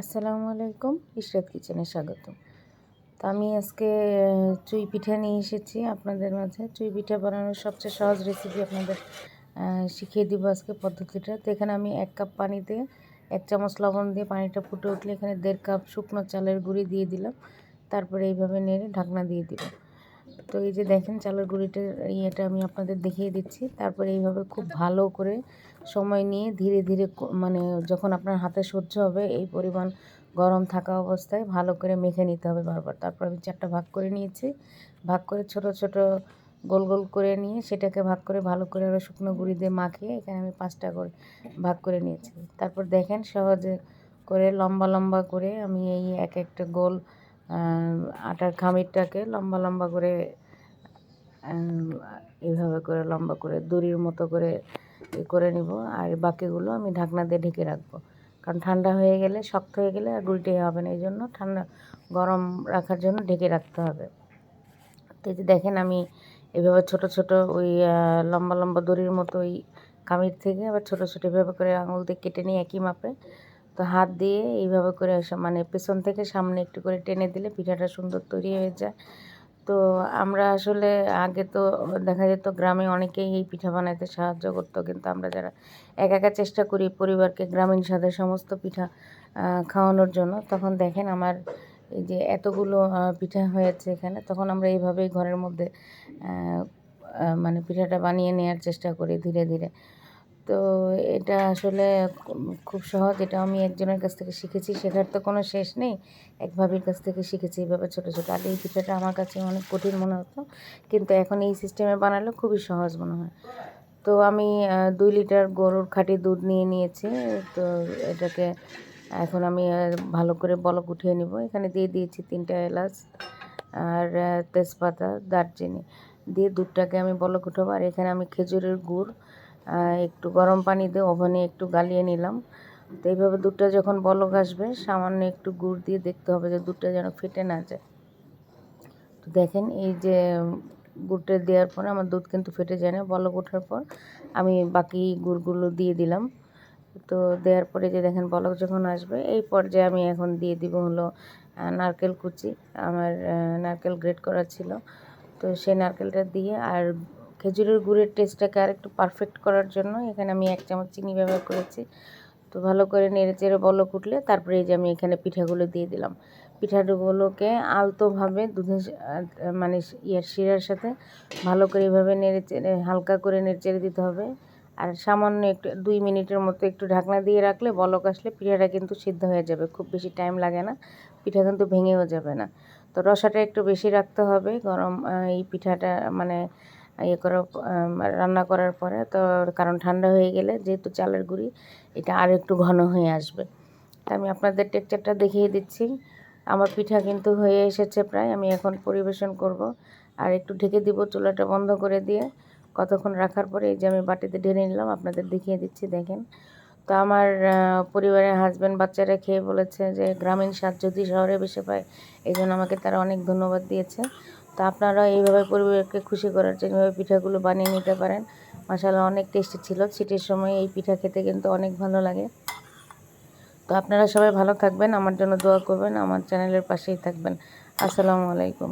আসসালামু আলাইকুম, ইশরাত কিচেনে স্বাগত তো আমি আজকে চুই পিঠা নিয়ে এসেছি আপনাদের মাঝে। চুই পিঠা বানানোর সবচেয়ে সহজ রেসিপি আপনাদের শিখিয়ে দিব আজকে পদ্ধতিটা। তো এখানে আমি এক কাপ পানিতে এক চামচ লবণ দিয়ে পানিটা ফুটে উঠলে এখানে দেড় কাপ শুকনো চালের গুঁড়ি দিয়ে দিলাম। তারপরে এইভাবে নেড়ে ঢাকনা দিয়ে দিব তো এই যে দেখেন চালের গুঁড়িটা, ইয়েটা আমি আপনাদের দেখিয়ে দিচ্ছি। তারপরে এইভাবে খুব ভালো করে সময় নিয়ে ধীরে ধীরে মানে যখন আপনার হাতে সহ্য হবে, এই পরিমাণ গরম থাকা অবস্থায় ভালো করে মেখে নিতে হবে বারবার। তারপর আমি চারটা ভাগ করে নিয়েছি। ভাগ করে ছোট ছোট গোল গোল করে নিয়ে সেটাকে ভাগ করে ভালো করে আরও শুকনো গুঁড়ি দিয়ে মাখিয়ে এখানে আমি পাঁচটা করে ভাগ করে নিয়েছি। তারপর দেখেন সহজে করে লম্বা লম্বা করে আমি এই এক একটা গোল আটার খামিরটাকে লম্বা লম্বা করে এইভাবে করে লম্বা করে দড়ির মতো করে এ করে নিব। আর বাকিগুলো আমি ঢাকনা দিয়ে ঢেকে রাখব। কারণ ঠান্ডা হয়ে গেলে, শক্ত হয়ে গেলে আর উল্টে হবে না। এই জন্য ঠান্ডা, গরম রাখার জন্য ঢেকে রাখতে হবে। তো যে দেখেন আমি এভাবে ছোট ছোট ওই লম্বা লম্বা দড়ির মতো ওই কামির থেকে আবার ছোট ছোট এভাবে করে আঙুল দিয়ে কেটে নিয়ে একই মাপে। তো হাত দিয়ে এইভাবে করে মানে পেছন থেকে সামনে একটু করে টেনে দিলে পিঠাটা সুন্দর তৈরি হয়ে যায়। তো আমরা আসলে আগে তো দেখা যেত গ্রামে অনেকেই এই পিঠা বানাইতে সাহায্য করতো, কিন্তু আমরা যারা একা একা চেষ্টা করি পরিবারকে গ্রামীণ স্বাদের সমস্ত পিঠা খাওয়ানোর জন্য, তখন দেখেন আমার এই যে এতগুলো পিঠা হয়েছে এখানে, তখন আমরা এইভাবেই ঘরের মধ্যে মানে পিঠাটা বানিয়ে নেওয়ার চেষ্টা করি ধীরে ধীরে। তো এটা আসলে খুব সহজ। এটা আমি একজনের কাছ থেকে শিখেছি। শেখার তো কোনো শেষ নেই। এক ভাবির কাছ থেকে শিখেছি এইভাবে ছোটো ছোটো। আর এই পিঠাটা আমার কাছে অনেক কঠিন মনে হতো। কিন্তু এখন এই সিস্টেমে বানালে খুবই সহজ মনে হয়। তো আমি দুই লিটার গরুর খাঁটি দুধ নিয়ে নিয়েছি। তো এটাকে এখন আমি ভালো করে বলক উঠিয়ে নিব। এখানে দিয়ে দিয়েছি তিনটা এলাচ আর তেজপাতা, দারচিনি। দিয়ে দুধটাকে আমি বলক উঠাবো। আর এখানে আমি খেজুরের গুড় একটু গরম পানি দিয়ে ওভেনে একটু গালিয়ে নিলাম। তো এইভাবে দুধটা যখন বলক আসবে, সামান্য একটু গুড় দিয়ে দেখতে হবে যে দুধটা যেন ফেটে না যায়। তো দেখেন, এই যে গুড়টা দেওয়ার পরে আমার দুধ কিন্তু ফেটে যায় না, বলক ওঠার পর আমি বাকি গুড়গুলো দিয়ে দিলাম। তো দেওয়ার পরে যে দেখেন বলক যখন আসবে, এই পর্যায়ে আমি এখন দিয়ে দিব হলো নারকেল কুচি। আমার নারকেল গ্রেট করা ছিল। তো সেই নারকেলটা দিয়ে আর খেজুরের গুড়ের টেস্টটাকে আর একটু পারফেক্ট করার জন্য এখানে আমি এক চামচ চিনি ব্যবহার করেছি। তো ভালো করে নেড়ে চেড়ে বলক উঠলে তারপরে এই যে আমি এখানে পিঠাগুলো দিয়ে দিলাম। পিঠাগুলোকে আলতোভাবে দুধের মানে ইয়ার শিরার সাথে ভালো করে এভাবে নেড়ে চেড়ে হালকা করে নেড়ে চেড়ে দিতে হবে। আর সামান্য একটু, দুই মিনিটের মতো একটু ঢাকনা দিয়ে রাখলে বলক আসলে পিঠাটা কিন্তু সিদ্ধ হয়ে যাবে। খুব বেশি টাইম লাগে না, পিঠা কিন্তু ভেঙেও যাবে না। তো রসাটা একটু বেশি রাখতে হবে, গরম এই পিঠাটা মানে ইয়ে করার রান্না করার পরে তো কারণ ঠান্ডা হয়ে গেলে যেহেতু চালের গুঁড়ি, এটা আর একটু ঘন হয়ে আসবে। তা আমি আপনাদের টেক্সচারটা দেখিয়ে দিচ্ছি। আমার পিঠা কিন্তু হয়ে এসেছে প্রায়, আমি এখন পরিবেশন করব। আর একটু ঢেকে দিব চুলাটা বন্ধ করে দিয়ে। কতক্ষণ রাখার পরে এই যে আমি বাটিতে ঢেলে নিলাম, আপনাদের দেখিয়ে দিচ্ছি, দেখেন। তো আমার পরিবারের হাজব্যান্ড বাচ্চারা খেয়ে বলেছে যে, গ্রামীণ স্বাদ যদি শহরে বেশি পায় এই জন্য আমাকে তারা অনেক ধন্যবাদ দিয়েছে। তো আপনারা এইভাবে পরিবারকে খুশি করার জন্য এইভাবে পিঠাগুলো বানিয়ে নিতে পারেন। মশালা অনেক টেস্টি ছিল। শীতের সময় এই পিঠা খেতে কিন্তু অনেক ভালো লাগে। তো আপনারা সবাই ভালো থাকবেন, আমার জন্য দোয়া করবেন, আমার চ্যানেলের পাশেই থাকবেন। আসসালামু আলাইকুম।